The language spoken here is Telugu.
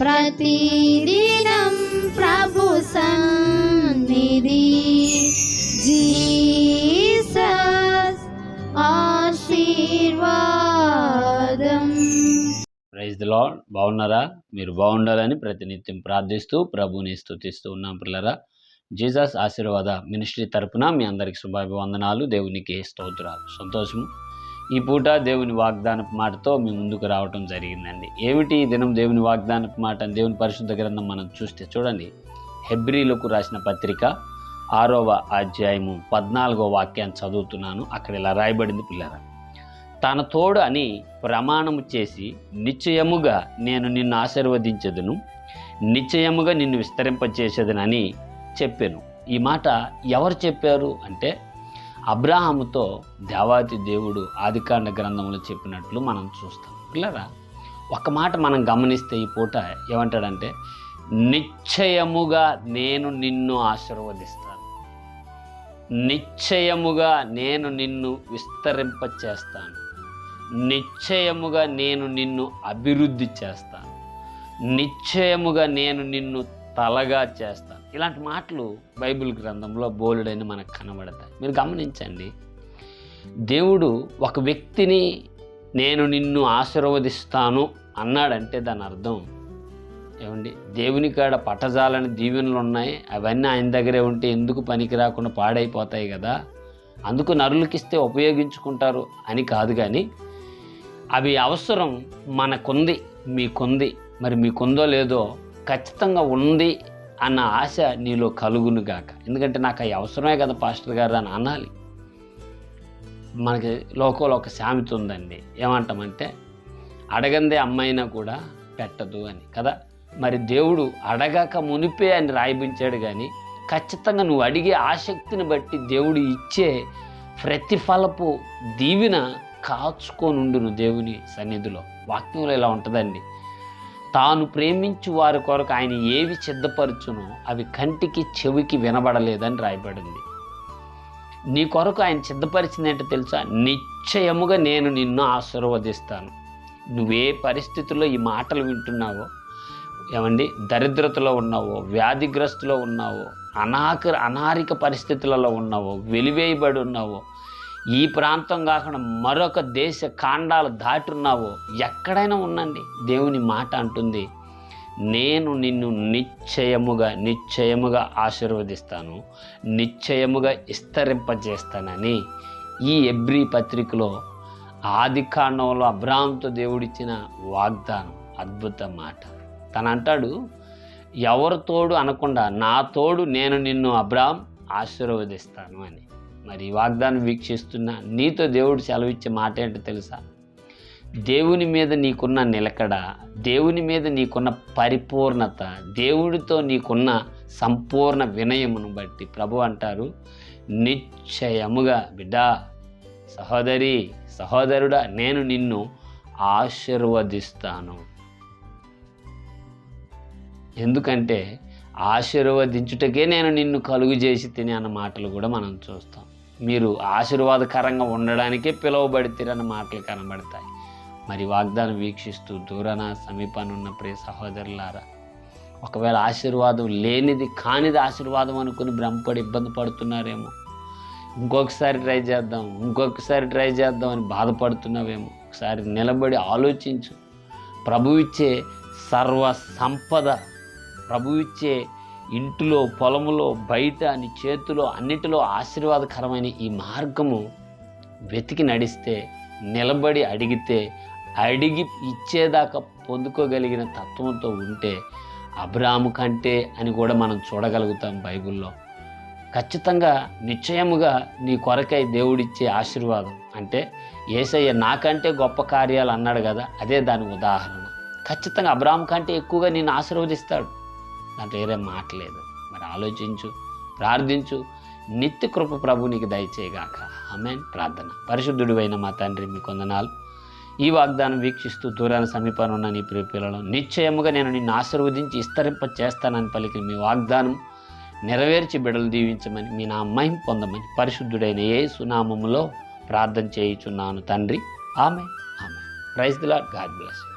ప్రతిదినం ప్రభు సన్నిధి. జీసస్ ఆశీర్వాదం. ప్రైజ్ ది లాడ్ బాగున్నారా? మీరు బాగుండాలని ప్రతినిత్యం ప్రార్థిస్తూ ప్రభుని స్తుతిస్తూ ఉన్నాం పిల్లరా. జీసస్ ఆశీర్వాద మినిస్ట్రీ తరపున మీ అందరికి శుభాభివందనాలు. దేవునికి స్తోత్రాలు. సంతోషము. ఈ పూట దేవుని వాగ్దానపు మాటతో మీ ముందుకు రావటం జరిగిందండి. ఏమిటి ఈ దినం దేవుని వాగ్దానపు మాట అని దేవుని పరిశుద్ధ గ్రంథం మనం చూస్తే చూడండి. హెబ్రిలకు రాసిన పత్రిక ఆరవ అధ్యాయము పద్నాలుగో వాక్యాన్ని చదువుతున్నాను. అక్కడ ఇలా రాయబడింది పిల్లరా. తన తోడు అని ప్రమాణము చేసి నిశ్చయముగా నేను నిన్ను ఆశీర్వదించదును నిశ్చయముగా నిన్ను విస్తరింపచేసేదనని చెప్పాను. ఈ మాట ఎవరు చెప్పారు అంటే అబ్రాహాముతో దేవాతి దేవుడు ఆదికాండ గ్రంథంలో చెప్పినట్లు మనం చూస్తాం. పిల్లరా ఒక మాట మనం గమనిస్తే ఈ పూట ఏమంటాడంటే నిశ్చయముగా నేను నిన్ను ఆశీర్వదిస్తాను. నిశ్చయముగా నేను నిన్ను విస్తరింప చేస్తాను నిశ్చయముగా నేను నిన్ను అభివృద్ధి చేస్తాను. నిశ్చయముగా నేను నిన్ను తలగా చేస్తాను. ఇలాంటి మాటలు బైబిల్ గ్రంథంలో బోలుడని మనకు కనబడతాయి. మీరు గమనించండి. దేవుడు ఒక వ్యక్తిని నేను నిన్ను ఆశీర్వదిస్తాను అన్నాడంటే దాని అర్థం ఏమండి? దేవుని కాడ పట్టజాలని దీవెనలు ఉన్నాయి. అవన్నీ ఆయన దగ్గరే ఉంటే ఎందుకు పనికి రాకుండా పాడైపోతాయి కదా? అందుకు నరులకిస్తే ఉపయోగించుకుంటారు అని కాదు కానీ అవి అవసరం మనకుంది మీకుంది. మరి మీకుందో లేదో ఖచ్చితంగా ఉంది అన్న ఆశ నీలో కలుగును గాక. ఎందుకంటే నాకు అవి అవసరమే కదా పాస్టర్ గారు అని అనాలి. మనకి లోకంలో ఒక సామెత ఉందండి. ఏమంటామంటే అడగందే అమ్మైనా కూడా పెట్టదు అని కదా? మరి దేవుడు అడగక మునిపే అని రాయిపించాడు కానీ ఖచ్చితంగా నువ్వు అడిగే ఆసక్తిని బట్టి దేవుడు ఇచ్చే ప్రతిఫలపు దీవిన కాచుకోనుండును దేవుని సన్నిధిలో. వాక్యంలో ఇలా ఉంటుందండి. తాను ప్రేమించు వారి కొరకు ఆయన ఏవి సిద్ధపరచునో అవి కంటికి చెవికి వినబడలేదని రాయబడింది. నీ కొరకు ఆయన సిద్ధపరిచింది ఏంటో తెలుసా? నిశ్చయముగా నేను నిన్ను ఆశీర్వదిస్తాను. నువ్వే పరిస్థితుల్లో ఈ మాటలు వింటున్నావో? ఏమండి? దరిద్రతలో ఉన్నావో? వ్యాధిగ్రస్తులో ఉన్నావో? అనాక అనారిక పరిస్థితులలో ఉన్నావో? వెలివేయబడి ఉన్నావో? ఈ ప్రాంతం కాకుండా మరొక దేశ కాండాలు దాటున్నావో ఎక్కడైనా ఉండండి. దేవుని మాట అంటుంది. నేను నిన్ను నిశ్చయముగా నిశ్చయముగా ఆశీర్వదిస్తాను. నిశ్చయముగా విస్తరింపజేస్తానని ఈ ఎబ్రి పత్రికలో ఆది కాండంలో అబ్రాహంతో దేవుడిచ్చిన వాగ్దానం అద్భుత మాట. తను అంటాడు ఎవరు తోడు అనకుండా నా తోడు నేను నిన్ను అబ్రాహం ఆశీర్వదిస్తాను అని. మరి వాగ్దానం వీక్షిస్తున్న నీతో దేవుడు సెలవిచ్చే మాట ఏంటో తెలుసా? దేవుని మీద నీకున్న నిలకడ దేవుని మీద నీకున్న పరిపూర్ణత దేవుడితో నీకున్న సంపూర్ణ వినయమును బట్టి ప్రభు అంటారు నిశ్చయముగా బిడ్డా సహోదరి సహోదరుడా నేను నిన్ను ఆశీర్వదిస్తాను. ఎందుకంటే ఆశీర్వదించుటకే నేను నిన్ను కలుగు చేసి తిని అన్న మాటలు కూడా మనం చూస్తాం. మీరు ఆశీర్వాదకరంగా ఉండడానికే పిలువబడితేరన్న మాటలు కనబడతాయి. మరి వాగ్దానం వీక్షిస్తూ దూరాన సమీపాన్ని ఉన్న ప్రియ సహోదరులారా ఒకవేళ ఆశీర్వాదం లేనిది కానిది ఆశీర్వాదం అనుకుని భ్రమపడి ఇబ్బంది పడుతున్నారేమో. ఇంకొకసారి ట్రై చేద్దాం ఇంకొకసారి ట్రై చేద్దాం అని బాధపడుతున్నావేమో. ఒకసారి నిలబడి ఆలోచించు. ప్రభువిచ్చే సర్వ సంపద ప్రభువిచ్చే ఇంటిలో పొలములో బయట నీ చేతిలో అన్నిటిలో ఆశీర్వాదకరమైన ఈ మార్గము వెతికి నడిస్తే నిలబడి అడిగితే అడిగి ఇచ్చేదాకా పొందుకోగలిగిన తత్వంతో ఉంటే అబ్రాము కంటే అని కూడా మనం చూడగలుగుతాం బైబిల్లో. ఖచ్చితంగా నిశ్చయముగా నీ కొరకై దేవుడిచ్చే ఆశీర్వాదం. అంటే ఏసయ్య నాకంటే గొప్ప కార్యాలు అన్నాడు కదా అదే దాని ఉదాహరణ. ఖచ్చితంగా అబ్రాహం కంటే ఎక్కువగా నేను ఆశీర్వదిస్తాడు. దాంట్లో వేరే మాట లేదు. మరి ఆలోచించు ప్రార్థించు. నిత్య కృప ప్రభు నీకు దయచేయగాక. ఆమె ప్రార్థన. పరిశుద్ధుడు అయిన మా తండ్రి మీ కొందనాలు ఈ వాగ్దానం వీక్షిస్తూ దూరాన సమీపంలో ఉన్న నీ ప్రియ నిశ్చయముగా నేను నిన్ను ఆశీర్వదించి విస్తరింప చేస్తానని పలికి మీ వాగ్దానం నెరవేర్చి బిడలు దీవించమని మీ నా అమ్మాయిని పొందమని పరిశుద్ధుడైన ఏ సునామములో ప్రార్థన చేయుచున్నాను తండ్రి. ఆమె ఆమె ప్రైజ్ దిలా గాడ్ బ్లెస్